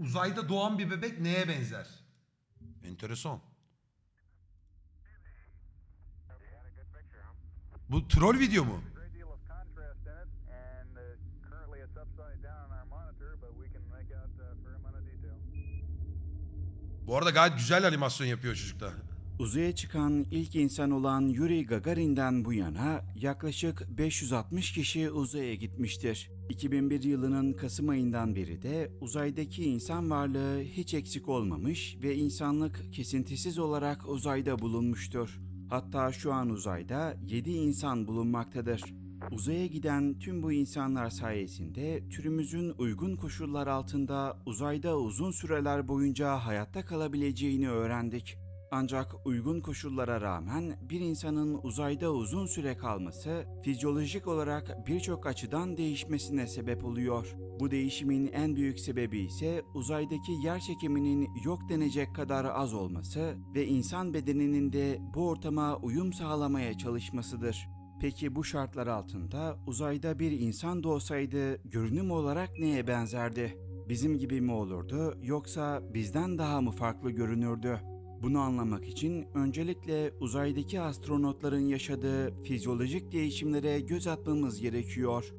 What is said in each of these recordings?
Uzayda doğan bir bebek neye benzer? Enteresan. Bu troll video mu? Bu arada gayet güzel animasyon yapıyor çocuk da. Uzaya çıkan ilk insan olan Yuri Gagarin'den bu yana yaklaşık 560 kişi uzaya gitmiştir. 2001 yılının Kasım ayından beri de uzaydaki insan varlığı hiç eksik olmamış ve insanlık kesintisiz olarak uzayda bulunmuştur. Hatta şu an uzayda 7 insan bulunmaktadır. Uzaya giden tüm bu insanlar sayesinde türümüzün uygun koşullar altında uzayda uzun süreler boyunca hayatta kalabileceğini öğrendik. Ancak uygun koşullara rağmen bir insanın uzayda uzun süre kalması fizyolojik olarak birçok açıdan değişmesine sebep oluyor. Bu değişimin en büyük sebebi ise uzaydaki yer çekiminin yok denecek kadar az olması ve insan bedeninin de bu ortama uyum sağlamaya çalışmasıdır. Peki bu şartlar altında uzayda bir insan doğsaydı görünüm olarak neye benzerdi? Bizim gibi mi olurdu yoksa bizden daha mı farklı görünürdü? Bunu anlamak için öncelikle uzaydaki astronotların yaşadığı fizyolojik değişimlere göz atmamız gerekiyor.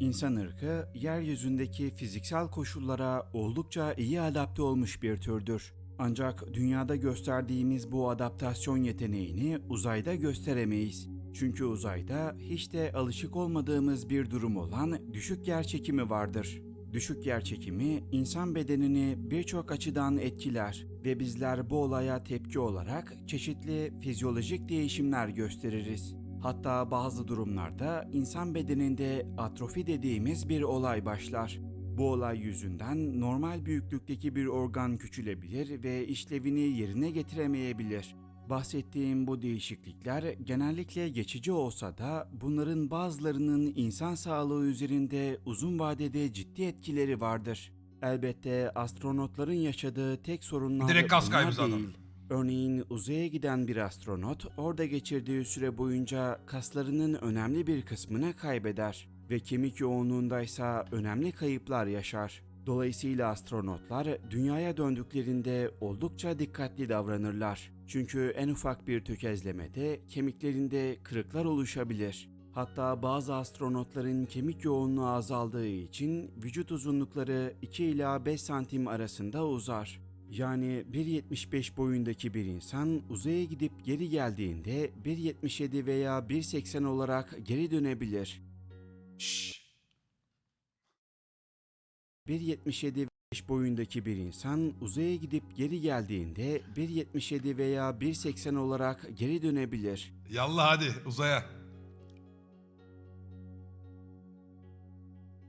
İnsan ırkı yeryüzündeki fiziksel koşullara oldukça iyi adapte olmuş bir türdür. Ancak dünyada gösterdiğimiz bu adaptasyon yeteneğini uzayda gösteremeyiz. Çünkü uzayda hiç de alışık olmadığımız bir durum olan düşük yer çekimi vardır. Düşük yer çekimi insan bedenini birçok açıdan etkiler ve bizler bu olaya tepki olarak çeşitli fizyolojik değişimler gösteririz. Hatta bazı durumlarda insan bedeninde atrofi dediğimiz bir olay başlar. Bu olay yüzünden normal büyüklükteki bir organ küçülebilir ve işlevini yerine getiremeyebilir. Bahsettiğim bu değişiklikler genellikle geçici olsa da bunların bazılarının insan sağlığı üzerinde uzun vadede ciddi etkileri vardır. Elbette astronotların yaşadığı tek sorunlar Direkt kas kaybı zaten. değil. Örneğin uzaya giden bir astronot orada geçirdiği süre boyunca kaslarının önemli bir kısmını kaybeder ve kemik yoğunluğundaysa önemli kayıplar yaşar. Dolayısıyla astronotlar dünyaya döndüklerinde oldukça dikkatli davranırlar. Çünkü en ufak bir tökezlemede kemiklerinde kırıklar oluşabilir. Hatta bazı astronotların kemik yoğunluğu azaldığı için vücut uzunlukları 2 ila 5 santim arasında uzar. Yani 1.75 boyundaki bir insan uzaya gidip geri geldiğinde 1.77 veya 1.80 olarak geri dönebilir. Şşş. 1.77 boyundaki bir insan uzaya gidip geri geldiğinde 1.77 veya 1.80 olarak geri dönebilir. Yallah hadi uzaya.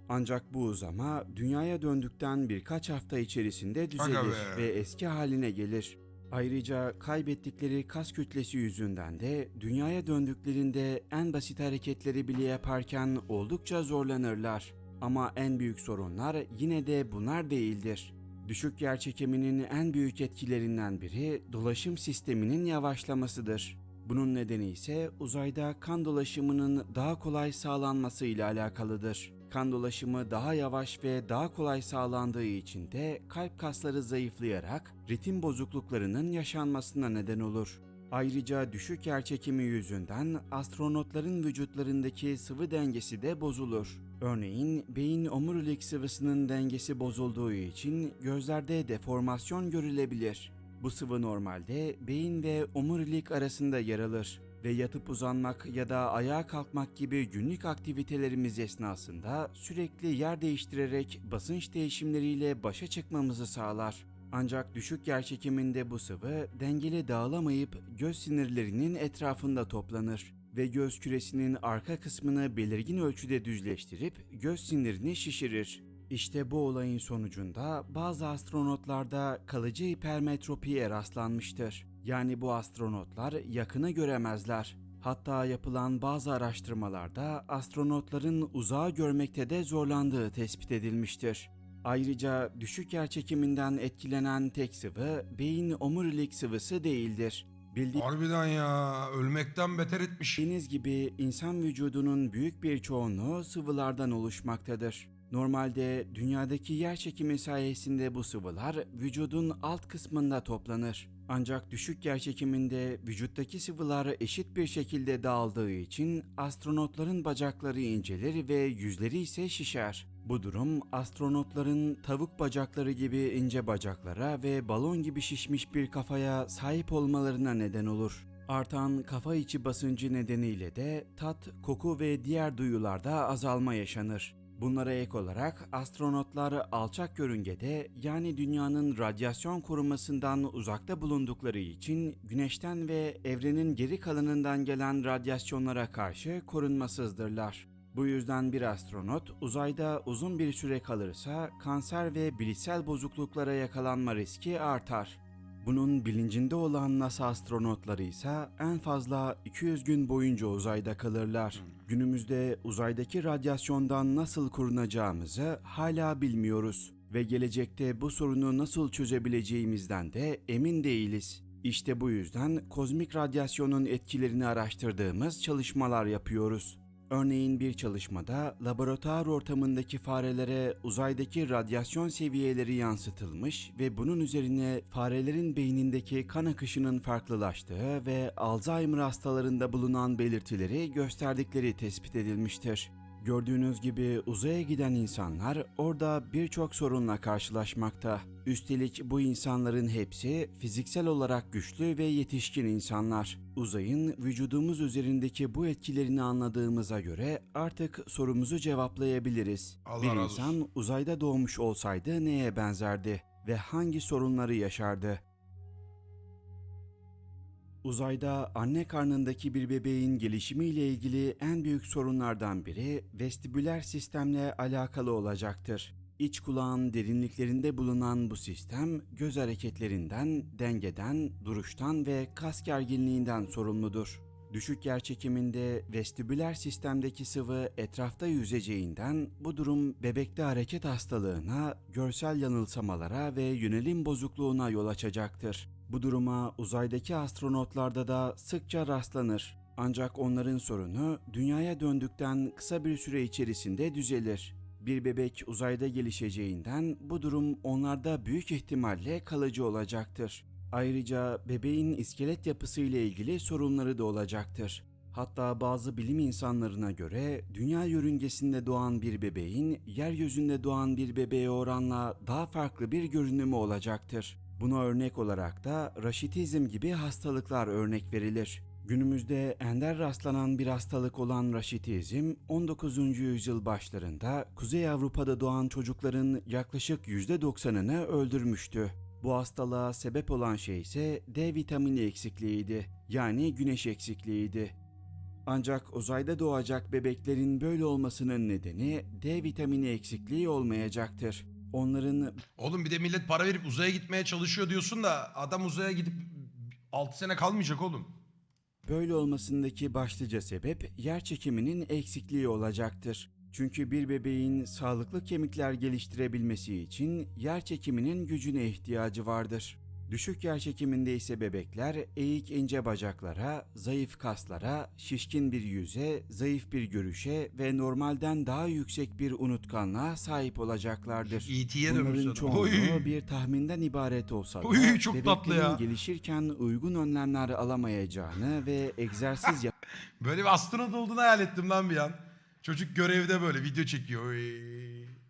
Ancak bu uzama dünyaya döndükten birkaç hafta içerisinde düzelir be. ve eski haline gelir. Ayrıca kaybettikleri kas kütlesi yüzünden de dünyaya döndüklerinde en basit hareketleri bile yaparken oldukça zorlanırlar. Ama en büyük sorunlar yine de bunlar değildir. Düşük yerçekiminin en büyük etkilerinden biri dolaşım sisteminin yavaşlamasıdır. Bunun nedeni ise uzayda kan dolaşımının daha kolay sağlanması ile alakalıdır. Kan dolaşımı daha yavaş ve daha kolay sağlandığı için de kalp kasları zayıflayarak ritim bozukluklarının yaşanmasına neden olur. Ayrıca düşük yerçekimi yüzünden astronotların vücutlarındaki sıvı dengesi de bozulur. Örneğin beyin omurilik sıvısının dengesi bozulduğu için gözlerde deformasyon görülebilir. Bu sıvı normalde beyin ve omurilik arasında yer alır ve yatıp uzanmak ya da ayağa kalkmak gibi günlük aktivitelerimiz esnasında sürekli yer değiştirerek basınç değişimleriyle başa çıkmamızı sağlar. Ancak düşük yerçekiminde bu sıvı dengeli dağılamayıp göz sinirlerinin etrafında toplanır ve göz küresinin arka kısmını belirgin ölçüde düzleştirip göz sinirini şişirir. İşte bu olayın sonucunda bazı astronotlarda kalıcı hipermetropiye rastlanmıştır. Yani bu astronotlar yakını göremezler. Hatta yapılan bazı araştırmalarda astronotların uzağı görmekte de zorlandığı tespit edilmiştir. Ayrıca düşük yerçekiminden etkilenen tek sıvı beyin omurilik sıvısı değildir. Harbiden ya. Ölmekten beter etmiş. Bildiğiniz gibi insan vücudunun büyük bir çoğunluğu sıvılardan oluşmaktadır. Normalde dünyadaki yer çekimi sayesinde bu sıvılar vücudun alt kısmında toplanır. Ancak düşük yer çekiminde vücuttaki sıvılar eşit bir şekilde dağıldığı için astronotların bacakları incelir ve yüzleri ise şişer. Bu durum astronotların tavuk bacakları gibi ince bacaklara ve balon gibi şişmiş bir kafaya sahip olmalarına neden olur. Artan kafa içi basıncı nedeniyle de tat, koku ve diğer duyularda azalma yaşanır. Bunlara ek olarak astronotlar alçak yörüngede yani dünyanın radyasyon korumasından uzakta bulundukları için güneşten ve evrenin geri kalanından gelen radyasyonlara karşı korunmasızdırlar. Bu yüzden bir astronot uzayda uzun bir süre kalırsa kanser ve bilişsel bozukluklara yakalanma riski artar. Bunun bilincinde olan NASA astronotları ise en fazla 200 gün boyunca uzayda kalırlar. Günümüzde uzaydaki radyasyondan nasıl korunacağımızı hala bilmiyoruz ve gelecekte bu sorunu nasıl çözebileceğimizden de emin değiliz. İşte bu yüzden kozmik radyasyonun etkilerini araştırdığımız çalışmalar yapıyoruz. Örneğin bir çalışmada laboratuvar ortamındaki farelere uzaydaki radyasyon seviyeleri yansıtılmış ve bunun üzerine farelerin beynindeki kan akışının farklılaştığı ve Alzheimer hastalarında bulunan belirtileri gösterdikleri tespit edilmiştir. Gördüğünüz gibi uzaya giden insanlar orada birçok sorunla karşılaşmakta. Üstelik bu insanların hepsi fiziksel olarak güçlü ve yetişkin insanlar. Uzayın vücudumuz üzerindeki bu etkilerini anladığımıza göre artık sorumuzu cevaplayabiliriz. Allah Bir insan uzayda doğmuş olsaydı neye benzerdi ve hangi sorunları yaşardı? Uzayda anne karnındaki bir bebeğin gelişimiyle ilgili en büyük sorunlardan biri vestibüler sistemle alakalı olacaktır. İç kulağın derinliklerinde bulunan bu sistem göz hareketlerinden, dengeden, duruştan ve kas gerginliğinden sorumludur. Düşük yer çekiminde vestibüler sistemdeki sıvı etrafta yüzeceğinden bu durum bebekte hareket hastalığına, görsel yanılsamalara ve yönelim bozukluğuna yol açacaktır. Bu duruma uzaydaki astronotlarda da sıkça rastlanır. Ancak onların sorunu dünyaya döndükten kısa bir süre içerisinde düzelir. Bir bebek uzayda gelişeceğinden bu durum onlarda büyük ihtimalle kalıcı olacaktır. Ayrıca bebeğin iskelet yapısı ile ilgili sorunları da olacaktır. Hatta bazı bilim insanlarına göre dünya yörüngesinde doğan bir bebeğin yeryüzünde doğan bir bebeğe oranla daha farklı bir görünümü olacaktır. Buna örnek olarak da raşitizm gibi hastalıklar örnek verilir. Günümüzde ender rastlanan bir hastalık olan raşitizm 19. yüzyıl başlarında Kuzey Avrupa'da doğan çocukların yaklaşık %90'ını öldürmüştü. Bu hastalığa sebep olan şey ise D vitamini eksikliğiydi. Yani güneş eksikliğiydi. Ancak uzayda doğacak bebeklerin böyle olmasının nedeni D vitamini eksikliği olmayacaktır. Onların Oğlum bir de millet para verip uzaya gitmeye çalışıyor diyorsun da adam uzaya gidip 6 sene kalmayacak oğlum. Böyle olmasındaki başlıca sebep yer çekiminin eksikliği olacaktır. Çünkü bir bebeğin sağlıklı kemikler geliştirebilmesi için yer çekiminin gücüne ihtiyacı vardır. Düşük yer çekiminde ise bebekler eğik ince bacaklara, zayıf kaslara, şişkin bir yüze, zayıf bir görüşe ve normalden daha yüksek bir unutkanlığa sahip olacaklardır. E.T.'ye Bunların çoğunluğu Oy. bir tahminden ibaret olsa da Oy, çok tatlı bebeklerin ya. gelişirken uygun önlemler alamayacağını ve egzersiz Böyle bir astronot olduğunu hayal ettim lan bir an. Çocuk görevde böyle video çekiyor. Oy.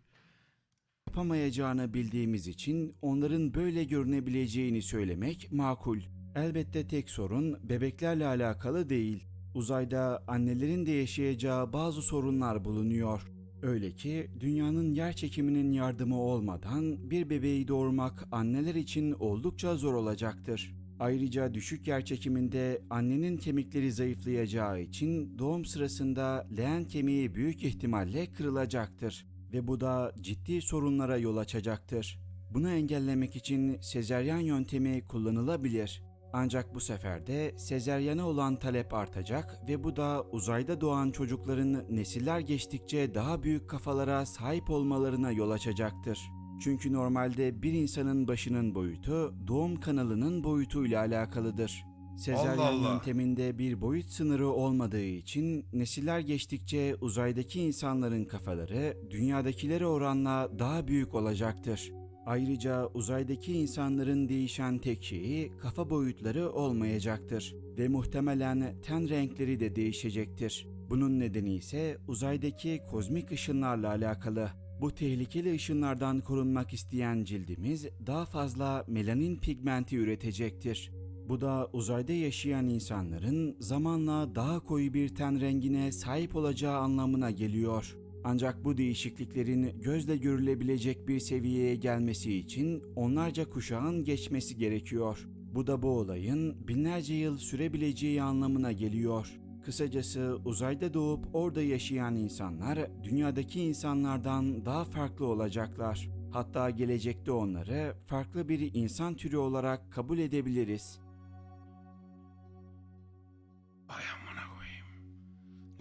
Yapamayacağını bildiğimiz için onların böyle görünebileceğini söylemek makul. Elbette tek sorun bebeklerle alakalı değil. Uzayda annelerin de yaşayacağı bazı sorunlar bulunuyor. Öyle ki dünyanın yer çekiminin yardımı olmadan bir bebeği doğurmak anneler için oldukça zor olacaktır. Ayrıca düşük yer çekiminde annenin kemikleri zayıflayacağı için doğum sırasında leğen kemiği büyük ihtimalle kırılacaktır ve bu da ciddi sorunlara yol açacaktır. Bunu engellemek için sezeryan yöntemi kullanılabilir. Ancak bu sefer de sezeryana olan talep artacak ve bu da uzayda doğan çocukların nesiller geçtikçe daha büyük kafalara sahip olmalarına yol açacaktır. Çünkü normalde bir insanın başının boyutu doğum kanalının boyutuyla alakalıdır. Sezaryen Allah Allah. yönteminde bir boyut sınırı olmadığı için nesiller geçtikçe uzaydaki insanların kafaları dünyadakilere oranla daha büyük olacaktır. Ayrıca uzaydaki insanların değişen tek şeyi kafa boyutları olmayacaktır ve muhtemelen ten renkleri de değişecektir. Bunun nedeni ise uzaydaki kozmik ışınlarla alakalı. Bu tehlikeli ışınlardan korunmak isteyen cildimiz daha fazla melanin pigmenti üretecektir. Bu da uzayda yaşayan insanların zamanla daha koyu bir ten rengine sahip olacağı anlamına geliyor. Ancak bu değişikliklerin gözle görülebilecek bir seviyeye gelmesi için onlarca kuşağın geçmesi gerekiyor. Bu da bu olayın binlerce yıl sürebileceği anlamına geliyor. Kısacası uzayda doğup orada yaşayan insanlar dünyadaki insanlardan daha farklı olacaklar. Hatta gelecekte onları farklı bir insan türü olarak kabul edebiliriz.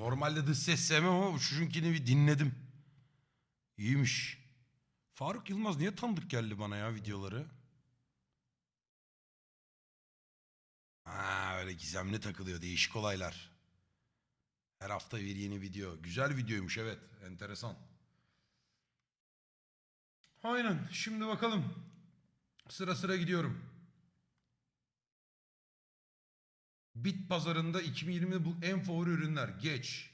Normalde dış ses sevmem ama çocunkini bir dinledim. İyiymiş. Faruk Yılmaz niye tanıdık geldi bana ya videoları? Ha öyle gizemli takılıyor değişik olaylar. Her hafta bir yeni video. Güzel videoymuş evet. Enteresan. Aynen. Şimdi bakalım. Sıra sıra gidiyorum. Bit pazarında 2020'de bu en favori ürünler. Geç.